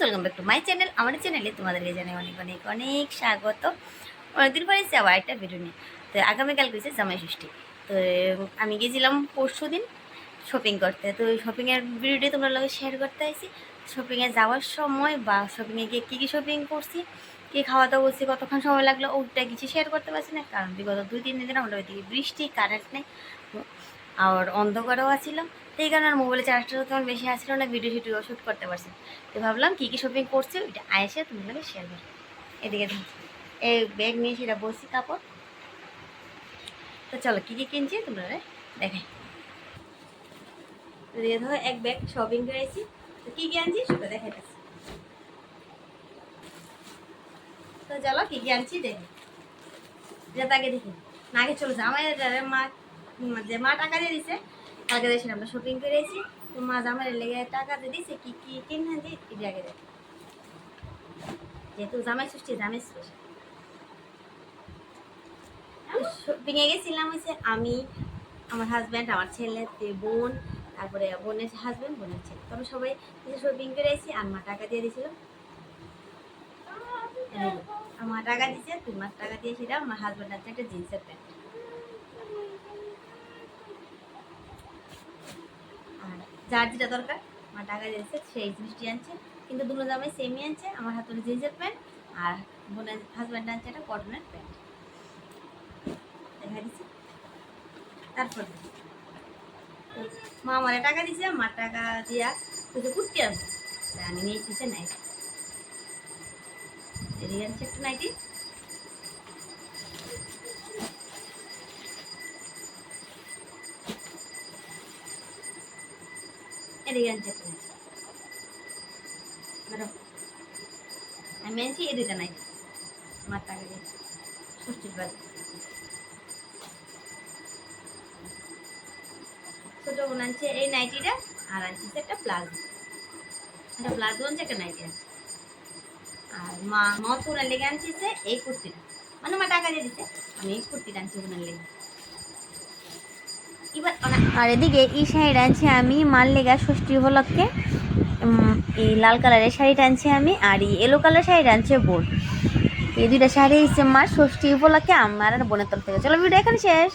Welcome back to my channel. আমার চ্যানেলে তোমাদেরকে জানাই অনেক অনেক অনেক স্বাগত। অনেকদিন পরে এসেছি আবার একটা ভিডিও নিয়ে। তো আগামীকাল গেছে জামাই ষষ্ঠী। তো আমি গেছিলাম পরশু দিন শপিং করতে। তো শপিংয়ের ভিডিওটি তোমরা লোক শেয়ার করতে আসি। শপিংয়ে যাওয়ার সময় বা শপিংয়ে গিয়ে কী কী শপিং করছি, কী খাওয়া দাওয়া করছি, কতক্ষণ সময় লাগল, ওইটা কিছু শেয়ার করতে পারছি না। কারণ বিগত দুই তিন দিন আমরা ওইদিকে বৃষ্টি কারেন্ট নেই। আর অন্ধকারও আছিল সেই কারণে আর মোবাইলে চার্জটা তেমন বেশি আসছিল না ভিডিও শিডিও শ্যুট করতে পারছি। তো ভাবলাম কী কী শপিং করছি, ওইটা আয়সে তুমি লোকে শেয়ার করো। এদিকে এই ব্যাগ নিয়ে সেটা বসি কাপড়। তো চলো, কী কী কিনছি তোমরা দেখাই। ধরো এক ব্যাগ শপিং করেছি। তো কী কী আনছি সেটা দেখাইতেছি তো চলো, কী কী আনছি দেখি। যেটা আগে দেখি। না, আগে চলে আমার মা, যে মা টাকা দিয়ে দিছে আগে দেখি আমরা শপিং করেছি তো মা জামাই লেগে টাকা দিয়ে দিছে কি কি কিনে দিই এটা আগে দেখি যেহেতু জামাই ষষ্ঠী জামাই ষষ্ঠী শপিংয়ে গেছিলাম হচ্ছে আমি আমার হাজব্যান্ড আমার ছেলে বোন তারপরে বোনের হাজব্যান্ড বোনের ছেলে। তো আমরা সবাই শপিং করে এসেছি আর মা টাকা দিয়ে দিয়েছিল আমার টাকা দিয়েছে তিন মাস টাকা দিয়েছিলাম আমার হাজব্যান্ড একটা জিন্সের প্যান্ট আর যার যেটা দরকার, আমার টাকা দিয়েছে, সেই জিনিসটি আনছে। কিন্তু দুটো জামাই সেমই আনছে, আমার হাতে জিন্সের প্যান্ট, আর বোনের হাজব্যান্ড আনছে একটা কটনের প্যান্ট। দেখা দিচ্ছি। তারপর মা আমার টাকা দিছে, আমার টাকা দিয়া কিছু আনব তাই আমি নিয়ে এসেছি নাইটি আনছে একটা নাইটি এদিকে আনছে আমার টাকা দিয়ে ষষ্ঠীর আনছে এই নাইটিটা আর আনছে একটা প্লাজো একটা প্লাজো আনছে একটা নাইটি আছে আর মা মা লেগে আনছে এই কুর্তিটা মানে মা টাকা দিয়ে দিচ্ছে আমি এই কুর্তিটা আনছি ওনার লেগে আর এদিকে এই শাড়িটা আনছি আমি মাল লেগা ষষ্ঠী উপলক্ষে। এই লাল কালারের শাড়ি আনছি আমি আর এই এলো কালার শাড়ি টানছে বোন এই দুইটা শাড়ি হচ্ছে মার ষষ্ঠী উপলক্ষে, আমার আর বোনের তরফ থেকে। চলো ভিডিও এখানে শেষ।